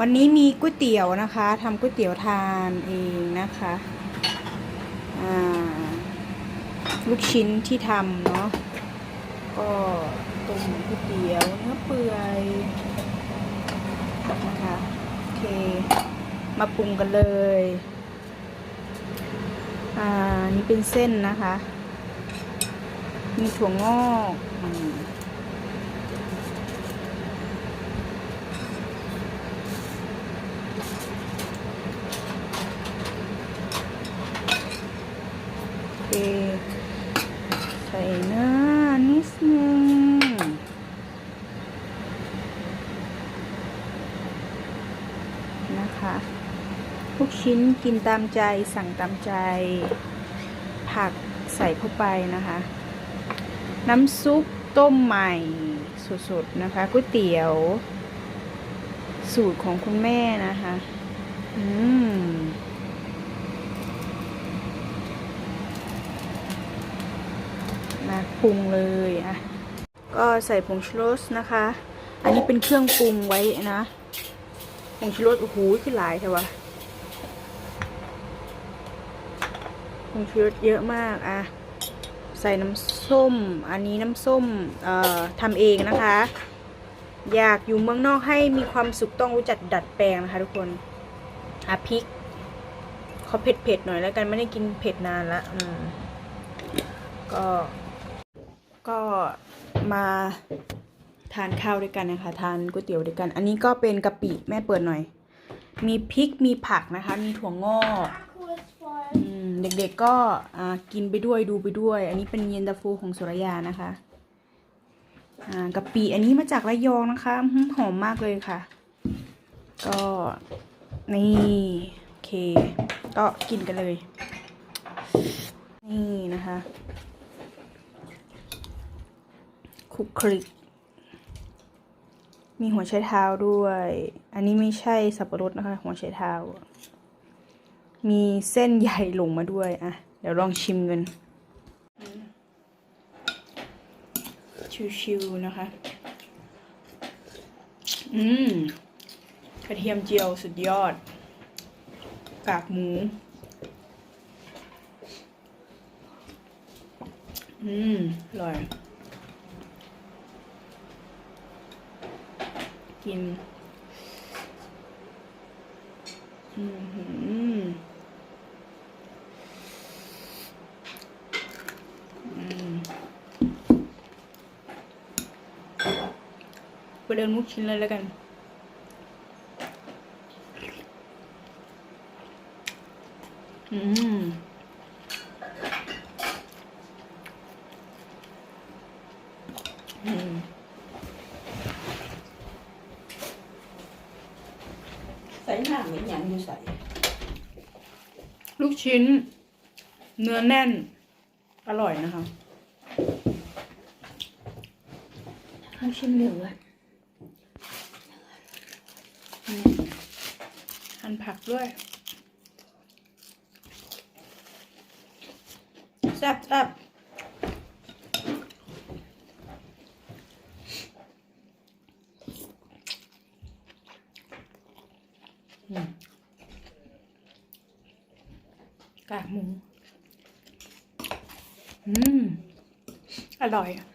วันนี้มีก๋วยเตี๋ยวนะคะทำก๋วยเตี๋ยวทานเองนะคะลูกชิ้นที่ทำเนาะก็ต้มก๋วยเตี๋ยวเนื้อเปื่อยนะคะโอเค มาปรุงกันเลย อ่านี่เป็นเส้นนะคะ มีถั่วงอกอืม โอเค ใส่เนื้อนิดนึงนะคะลูกชิ้นกินตามใจสั่งตามใจ ผักใส่เข้าไปนะคะ น้ำซุปต้มใหม่สดๆนะคะก๋วยเตี๋ยว สูตรของคุณแม่นะคะ อืม มาป รุงเลยอะก็ใส่ผงชูรสนะคะ อันนี้เป็นเครื่องปรุงไว้นะผงชูรสโอ้โหขึ้นหลายใช่ปะผงชูรสเยอะมากอะใส่น้ำส้ม อันนี้น้ำส้มเอ่อทำเองนะคะ อยากอยู่เมืองนอกให้มีความสุขต้องรู้จักดัดแปลงนะคะทุกคนอะพริกเขาเผ็ดๆหน่อยแล้วกันไม่ได้กินเผ็ดนานละอืมก็ ก็มาทานข้าวด้วยกันนะคะ ทานก๋วยเตี๋ยวด้วยกัน อันนี้ก็เป็นกะปิแม่เปิดหน่อย มีพริกมีผักนะคะ มีถั่วงอกเด็กๆก็กินไปด้วยดูไปด้วย อันนี้เป็นเย็นตาโฟของสุรยานะคะกะปิอันนี้มาจากระยองนะคะหอมมากเลยค่ะ ก็นี่โอเค ก็กินกันเลย นี่นะคะ คลุกคลิก มีหัวไชเท้าด้วย อันนี้ไม่ใช่สับปะรดนะคะ หัวไชเท้า มีเส้นใหญ่หลงมาด้วยอะ เดี๋ยวลองชิมกัน ชิวๆนะคะ อืมกระเทียมเจียวสุดยอด กากหมู อืมอร่อย กินอืมหืมอืมไปเดินมุกชิ้นเลยแล้วกันอืม อืม ใส่หน้าเหมือนหยังอยู่ใส่ลูกชิ้น เนื้อแน่น อร่อยนะคะลูกชิ้นเหลืองอะหั่นผักด้วยแซ่บแซ่บ กากหมู อืม อร่อยอะ